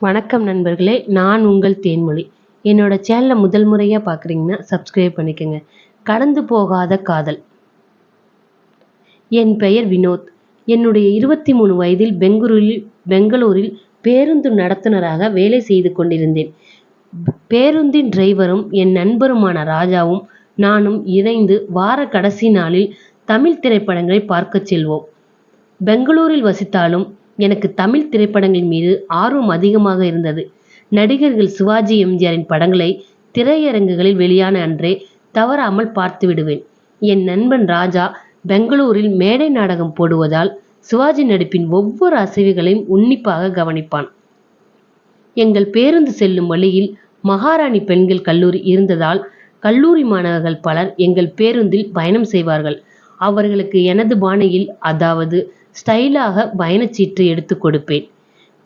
வணக்கம் நண்பர்களே நான் உங்கள் தேன்மொழி. என்னோட சேனலை முதல் முறையாக பார்க்குறீங்கன்னா சப்ஸ்கிரைப் பண்ணிக்கோங்க. கடந்து போகாத காதல். என் பெயர் வினோத். என்னுடைய இருபத்தி மூணு வயதில் பெங்களூரில் பெங்களூரில் பேருந்து நடத்துனராக வேலை செய்து கொண்டிருந்தேன். பேருந்தின் டிரைவரும் என் நண்பருமான ராஜாவும் நானும் இணைந்து வார கடைசி நாளில் தமிழ் திரைப்படங்களை பார்க்கச் செல்வோம். பெங்களூரில் வசித்தாலும் எனக்கு தமிழ் திரைப்படங்கள் மீது ஆர்வம் அதிகமாக இருந்தது. நடிகர்கள் சிவாஜி எம்ஜிஆரின் படங்களை திரையரங்குகளில் வெளியான அன்றே தவறாமல் பார்த்து விடுவேன். என் நண்பன் ராஜா பெங்களூரில் மேடை நாடகம் போடுவதால் சிவாஜி நடிப்பின் ஒவ்வொரு அசைவுகளையும் உன்னிப்பாக கவனிப்பான். எங்கள் பேருந்து செல்லும் வழியில் மகாராணி பெண்கள் கல்லூரி இருந்ததால் கல்லூரி மாணவர்கள் பலர் எங்கள் பேருந்தில் பயணம் செய்வார்கள். அவர்களுக்கு எனது பாணியில் அதாவது ஸ்டைலாக பயணச்சீட்டு எடுத்து கொடுப்பேன்.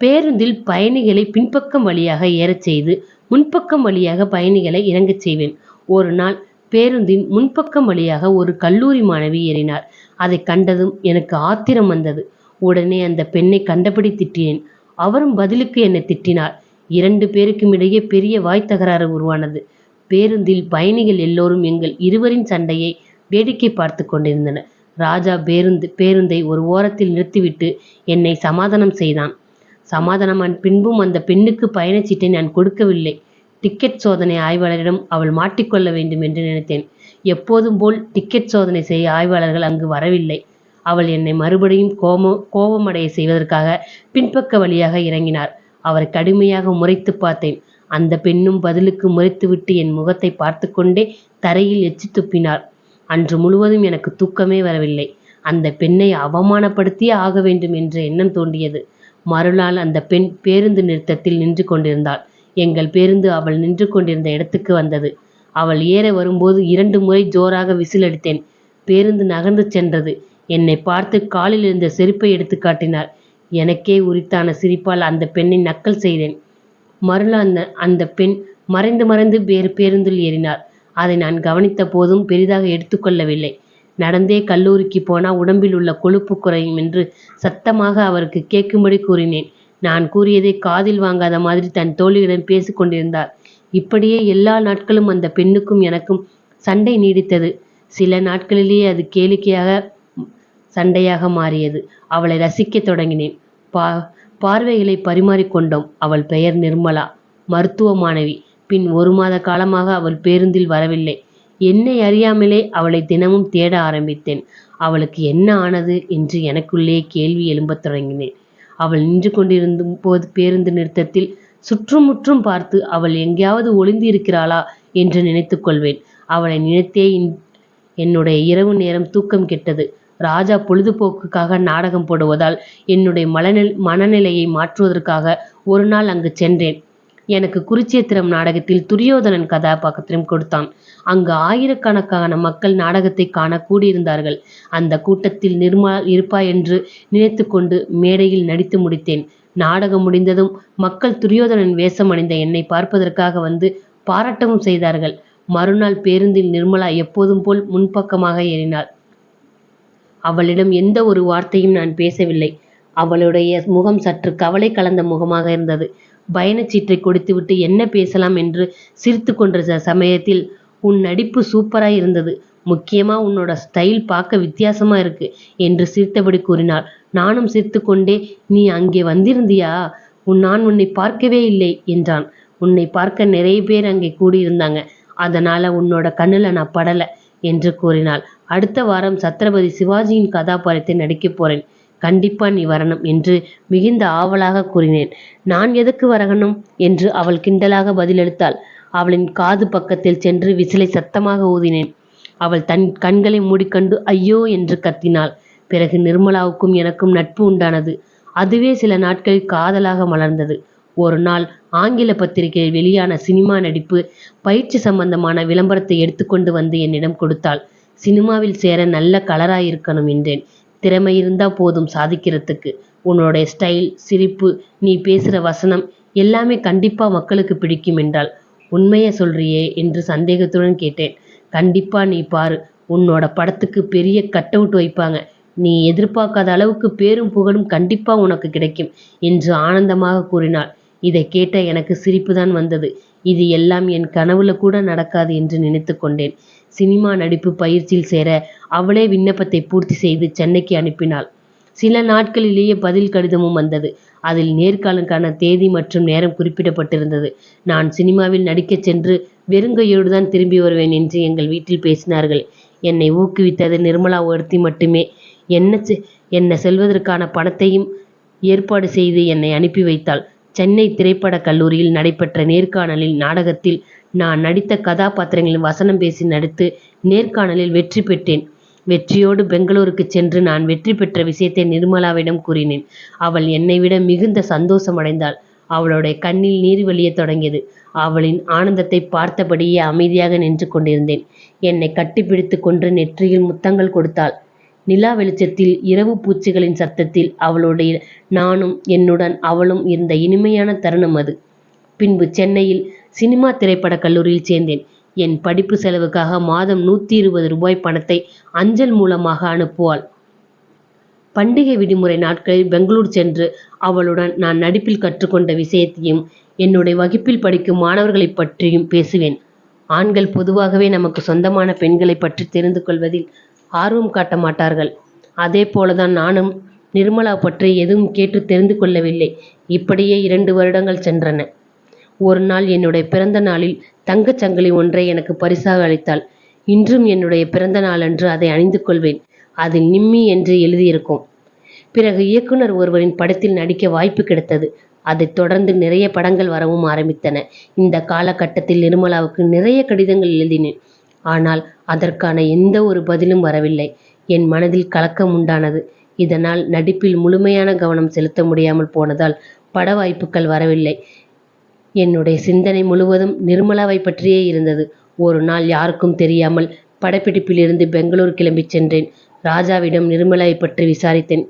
பேருந்தில் பயணிகளை பின்பக்கம் வழியாக ஏறச் செய்து முன்பக்கம் வழியாக பயணிகளை இறங்கச் செய்வேன். ஒரு நாள் பேருந்தின் முன்பக்கம் வழியாக ஒரு கல்லூரி மாணவி ஏறினார். அதை கண்டதும் எனக்கு ஆத்திரம் வந்தது. உடனே அந்த பெண்ணை கண்டபடி திட்டினேன். அவரும் பதிலுக்கு என்னை திட்டினார். இரண்டு பேருக்கும் இடையே பெரிய வாய் தகராறு உருவானது. பேருந்தில் பயணிகள் எல்லோரும் எங்கள் இருவரின் சண்டையை வேடிக்கை பார்த்து கொண்டிருந்தனர். ராஜா பேருந்து பேருந்தை ஒரு ஓரத்தில் நிறுத்திவிட்டு என்னை சமாதானம் செய்தான். சமாதானம் பின்பும் அந்த பெண்ணுக்கு பயணச்சீட்டை நான் கொடுக்கவில்லை. டிக்கெட் சோதனை ஆய்வாளரிடம் அவள் மாட்டிக்கொள்ள வேண்டும் என்று நினைத்தேன். எப்போதும் போல் டிக்கெட் சோதனை செய்ய ஆய்வாளர்கள் அங்கு வரவில்லை. அவள் என்னை மறுபடியும் கோம கோபமடைய செய்வதற்காக பின்பக்க வழியாக இறங்கினார். அவரை கடுமையாக முறைத்து பார்த்தேன். அந்த பெண்ணும் பதிலுக்கு முறைத்துவிட்டு என் முகத்தை பார்த்து கொண்டே தரையில் எச்சி துப்பினார் அன்று முழுவதும் எனக்கு தூக்கமே வரவில்லை. அந்த பெண்ணை அவமானப்படுத்தியே ஆக வேண்டும் என்ற எண்ணம் தோன்றியது. மறுநாள் அந்த பெண் பேருந்து நிறுத்தத்தில் நின்று கொண்டிருந்தாள். எங்கள் பேருந்து அவள் நின்று கொண்டிருந்த இடத்துக்கு வந்தது. அவள் ஏற வரும்போது இரண்டு முறை ஜோராக விசில் அடித்தேன் பேருந்து நகர்ந்து சென்றது. என்னை பார்த்து காலில் இருந்த செருப்பை எடுத்து காட்டினார் எனக்கே உரித்தான சிரிப்பால் அந்த பெண்ணை நக்கல் செய்தேன். மறுநாள் அந்த அந்த பெண் மறைந்து மறைந்து வேறு பேருந்தில் ஏறினார் அதை நான் கவனித்த போதும் பெரிதாக எடுத்துக்கொள்ளவில்லை. நடந்தே கல்லூரிக்கு போனால் உடம்பில் உள்ள கொழுப்பு குறையும் என்று சத்தமாக அவருக்கு கேட்கும்படி கூறினேன். நான் கூறியதை காதில் வாங்காத மாதிரி தன் தோழியுடன் பேசிக் கொண்டிருந்தார். இப்படியே எல்லா நாட்களும் அந்த பெண்ணுக்கும் எனக்கும் சண்டை நீடித்தது. சில நாட்களிலேயே அது கேளிக்கையாக சண்டையாக மாறியது. அவளை ரசிக்கத் தொடங்கினேன். பா பார்வைகளை பரிமாறிக்கொண்டோம். அவள் பெயர் நிர்மலா மருத்துவ மாணவி பின் ஒரு மாத காலமாக அவள் பேருந்தில் வரவில்லை. என்னை அறியாமலே அவளை தினமும் தேட ஆரம்பித்தேன். அவளுக்கு என்ன ஆனது என்று எனக்குள்ளே கேள்வி எழும்பத் தொடங்கினேன். அவள் நின்று கொண்டிருந்தும் போது பேருந்து நிறுத்தத்தில் சுற்றுமுற்றும் பார்த்து அவள் எங்கேயாவது ஒளிந்து இருக்கிறாளா என்று நினைத்துக் கொள்வேன். அவளை நினைத்தே என்னுடைய இரவு நேரம் தூக்கம் கெட்டது. ராஜா பொழுதுபோக்குக்காக நாடகம் போடுவதால் என்னுடைய மனநிலையை மாற்றுவதற்காக ஒரு நாள் அங்கு சென்றேன். எனக்கு குருச்சேத்திரம் நாடகத்தில் துரியோதனன் கதாபாத்திரம் கொடுத்தான். அங்கு ஆயிரக்கணக்கான மக்கள் நாடகத்தை காண கூடியிருந்தார்கள். அந்த கூட்டத்தில் நிர்மா இருப்பா என்று நினைத்து கொண்டு மேடையில் நடித்து முடித்தேன். நாடகம் முடிந்ததும் மக்கள் துரியோதனன் வேஷம் அணிந்த என்னை பார்ப்பதற்காக வந்து பாராட்டவும் செய்தார்கள். மறுநாள் பேருந்தில் நிர்மலா எப்போதும் போல் முன்பக்கமாக ஏறினாள். அவளிடம் எந்த ஒரு வார்த்தையும் நான் பேசவில்லை. அவளுடைய முகம் சற்று கவலை கலந்த முகமாக இருந்தது. பயணச்சீட்டை கொடுத்துவிட்டு என்ன பேசலாம் என்று சிரித்து கொண்ட சமயத்தில் உன் நடிப்பு சூப்பராக இருந்தது. முக்கியமாக உன்னோட ஸ்டைல் பார்க்க வித்தியாசமாக இருக்கு என்று சிரித்தபடி கூறினாள். நானும் சிரித்து கொண்டே நீ அங்கே வந்திருந்தியா? உன் நான் உன்னை பார்க்கவே இல்லை என்றான். உன்னை பார்க்க நிறைய பேர் அங்கே கூடியிருந்தாங்க. அதனால உன்னோட கண்ணில் நான் படலை என்று கூறினாள். அடுத்த வாரம் சத்ரபதி சிவாஜியின் கதாபாத்திரத்தை நடிக்கப் போகிறேன் கண்டிப்பா நீ வரணும் என்று மிகுந்த ஆவலாக கூறினேன். நான் எதுக்கு வரகணும் என்று அவள் கிண்டலாக பதிலளித்தாள். அவளின் காது பக்கத்தில் சென்று விசிலை சத்தமாக ஊதினேன். அவள் தன் கண்களை மூடிக்கொண்டு ஐயோ என்று கத்தினாள். பிறகு நிர்மலாவுக்கும் எனக்கும் நட்பு உண்டானது. அதுவே சில நாட்கள் காதலாக மலர்ந்தது. ஒரு நாள் ஆங்கில பத்திரிகையில் வெளியான சினிமா நடிப்பு பயிற்சி சம்பந்தமான விளம்பரத்தை எடுத்துக்கொண்டு வந்து என்னிடம் கொடுத்தாள். சினிமாவில் சேர நல்ல கலராயிருக்கணும் என்றேன். திறமை இருந்தால் போதும் சாதிக்கிறதுக்கு. உன்னோடைய ஸ்டைல் சிரிப்பு நீ பேசுகிற வசனம் எல்லாமே கண்டிப்பாக மக்களுக்கு பிடிக்கும் என்றால் உண்மையை சொல்றியே என்று சந்தேகத்துடன் கேட்டேன். கண்டிப்பாக நீ பாரு உன்னோட படத்துக்கு பெரிய கட் அவுட் வைப்பாங்க. நீ எதிர்பார்க்காத அளவுக்கு பேரும் புகழும் கண்டிப்பாக உனக்கு கிடைக்கும் என்று ஆனந்தமாக கூறினாள். இதை கேட்ட எனக்கு சிரிப்பு தான் வந்தது. இது எல்லாம் என் கனவுல கூட நடக்காது என்று நினைத்து கொண்டேன். சினிமா நடிப்பு பயிற்சியில் சேர அவளே விண்ணப்பத்தை பூர்த்தி செய்து சென்னைக்கு அனுப்பினாள். சில நாட்களிலேயே பதில் கடிதமும் வந்தது. அதில் நேர்காணலுக்கான தேதி மற்றும் நேரம் குறிப்பிடப்பட்டிருந்தது. நான் சினிமாவில் நடிக்கச் சென்று வெறுங்கையோடு தான் திரும்பி வருவேன் என்று எங்கள் வீட்டில் பேசினார்கள். என்னை ஊக்குவித்தது நிர்மலா ஒருத்தி மட்டுமே. என்ன என்னை செல்வதற்கான பணத்தையும் ஏற்பாடு செய்து என்னை அனுப்பி வைத்தாள். சென்னை திரைப்படக் கல்லூரியில் நடைபெற்ற நேர்காணலில் நாடகத்தில் நான் நடித்த கதாபாத்திரங்களில் வசனம் பேசி நடித்து நேர்காணலில் வெற்றி பெற்றேன். வெற்றியோடு பெங்களூருக்கு சென்று நான் வெற்றி பெற்ற விஷயத்தை நிர்மலாவிடம் கூறினேன். அவள் என்னைவிட மிகுந்த சந்தோஷமடைந்தாள். அவளுடைய கண்ணில் நீர் வழியத் தொடங்கியது. அவளின் ஆனந்தத்தைப் பார்த்தபடியே அமைதியாக நின்று கொண்டிருந்தேன். என்னை கட்டிப்பிடித்து கொண்டு நெற்றியில் முத்தங்கள் கொடுத்தாள். நிலா வெளிச்சத்தில் இரவு பூச்சிகளின் சத்தத்தில் அவளுடைய நானும் என்னுடன் அவளும் இருந்த இனிமையான தருணம் அது. பின்பு சென்னையில் சினிமா திரைப்படக் கல்லூரியில் சேர்ந்தேன். என் படிப்பு செலவுக்காக மாதம் நூத்தி இருபது ரூபாய் பணத்தை அஞ்சல் மூலமாக அனுப்புவாள். பண்டிகை விடுமுறை நாட்களில் பெங்களூர் சென்று அவளுடன் நான் நடிப்பில் கற்றுக்கொண்ட விஷயத்தையும் என்னுடைய வகுப்பில் படிக்கும் மாணவர்களைப் பற்றியும் பேசுவேன். ஆண்கள் பொதுவாகவே நமக்கு சொந்தமான பெண்களைப் பற்றி தெரிந்து கொள்வதில் ஆர்வம் காட்ட மாட்டார்கள். அதே போலதான் நானும் நிர்மலா பற்றி எதுவும் கேட்டு தெரிந்து கொள்ளவில்லை. இப்படியே இரண்டு வருடங்கள் சென்றன. ஒரு நாள் என்னுடைய பிறந்த நாளில் தங்கச் சங்கிலி ஒன்றை எனக்கு பரிசாக அளித்தாள். இன்றும் என்னுடைய பிறந்த நாளன்று அதை அணிந்து கொள்வேன். அதில் நிம்மி என்று எழுதியிருக்கும். பிறகு இயக்குனர் ஒருவரின் படத்தில் நடிக்க வாய்ப்பு கிடைத்தது. அதைத் தொடர்ந்து நிறைய படங்கள் வரவும் ஆரம்பித்தன. இந்த காலகட்டத்தில் நிர்மலாவுக்கு நிறைய கடிதங்கள் எழுதினேன். ஆனால் அதற்கான எந்த ஒரு பதிலும் வரவில்லை. என் மனதில் கலக்கம் உண்டானது. இதனால் நடிப்பில் முழுமையான கவனம் செலுத்த முடியாமல் போனதால் பட வாய்ப்புகள் வரவில்லை. என்னுடைய சிந்தனை முழுவதும் நிர்மலாவைப் பற்றியே இருந்தது. ஒரு நாள் யாருக்கும் தெரியாமல் படப்பிடிப்பிலிருந்து பெங்களூர் கிளம்பிச் சென்றேன். ராஜாவிடம் நிர்மலாவைப் பற்றி விசாரித்தேன்.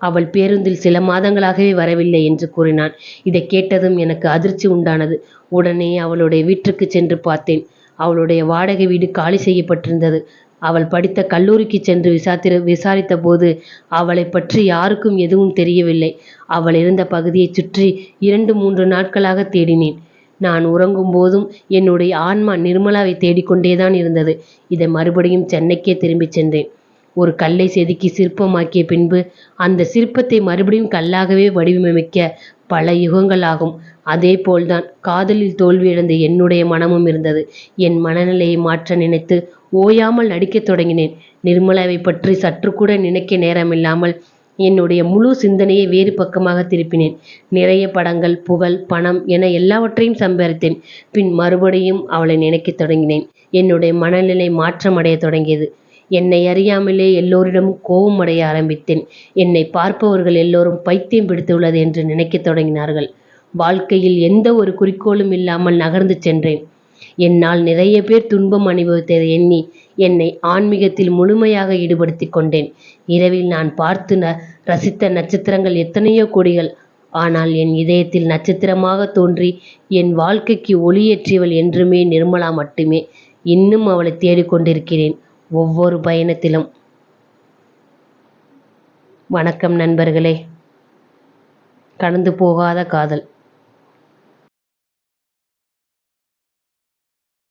அவள் பேருந்தில் சில மாதங்களாகவே வரவில்லை என்று கூறினான். இதைக் கேட்டதும் எனக்கு அதிர்ச்சி உண்டானது. உடனே அவளுடைய வீட்டுக்குச் சென்று பார்த்தேன். அவளுடைய வாடகை வீடு காலி செய்யப்பட்டிருந்தது. அவள் படித்த கல்லூரிக்கு சென்று விசாத்திர விசாரித்த போது அவளைப் பற்றி யாருக்கும் எதுவும் தெரியவில்லை. அவள் இருந்த பகுதியைச் சுற்றி இரண்டு மூன்று நாட்களாக தேடினேன். நான் உறங்கும் போதும் என்னுடைய ஆன்மா நிர்மலாவை தேடிக்கொண்டேதான் இருந்தது. இதை மறுபடியும் சென்னைக்கே திரும்பிச் சென்றேன். ஒரு கல்லை செதுக்கி சிற்பமாக்கிய பின்பு அந்த சிற்பத்தை மறுபடியும் கல்லாகவே வடிவமைக்க பல யுகங்கள் ஆகும். அதே போல்தான் காதலில் தோல்வியடைந்த என்னுடைய மனமும் இருந்தது. என் மனநிலையை மாற்ற நினைத்து ஓயாமல் நடிக்கத் தொடங்கினேன். நிர்மலாவைப் பற்றி சற்றுக்கூட நினைக்க நேரமில்லாமல் என்னுடைய முழு சிந்தனையை வேறு பக்கமாக திருப்பினேன். நிறைய படங்கள் புகழ் பணம் என எல்லாவற்றையும் சம்பாதித்தேன். பின் மறுபடியும் அவளை நினைக்கத் தொடங்கினேன். என்னுடைய மனநிலை மாற்றமடைய தொடங்கியது. என்னை அறியாமலே எல்லோரிடமும் அடைய ஆரம்பித்தேன். என்னை பார்ப்பவர்கள் எல்லோரும் பைத்தியம் பிடித்துள்ளது என்று நினைக்கத் தொடங்கினார்கள். வாழ்க்கையில் எந்த ஒரு குறிக்கோளும் இல்லாமல் நகர்ந்து சென்றேன். என்னால் நிறைய பேர் துன்பம் அனுபவித்ததை எண்ணி என்னை ஆன்மீகத்தில் முழுமையாக ஈடுபடுத்திக் கொண்டேன். இரவில் நான் பார்த்து ரசித்த நட்சத்திரங்கள் எத்தனையோ கோடிகள். ஆனால் என் இதயத்தில் நட்சத்திரமாக தோன்றி என் வாழ்க்கைக்கு ஒளியேற்றியவள் என்றுமே நிர்மலா மட்டுமே. இன்னும் அவளை தேடிக் கொண்டிருக்கிறேன் ஒவ்வொரு பயணத்திலும். வணக்கம் நண்பர்களே! கடந்து போகாத காதல்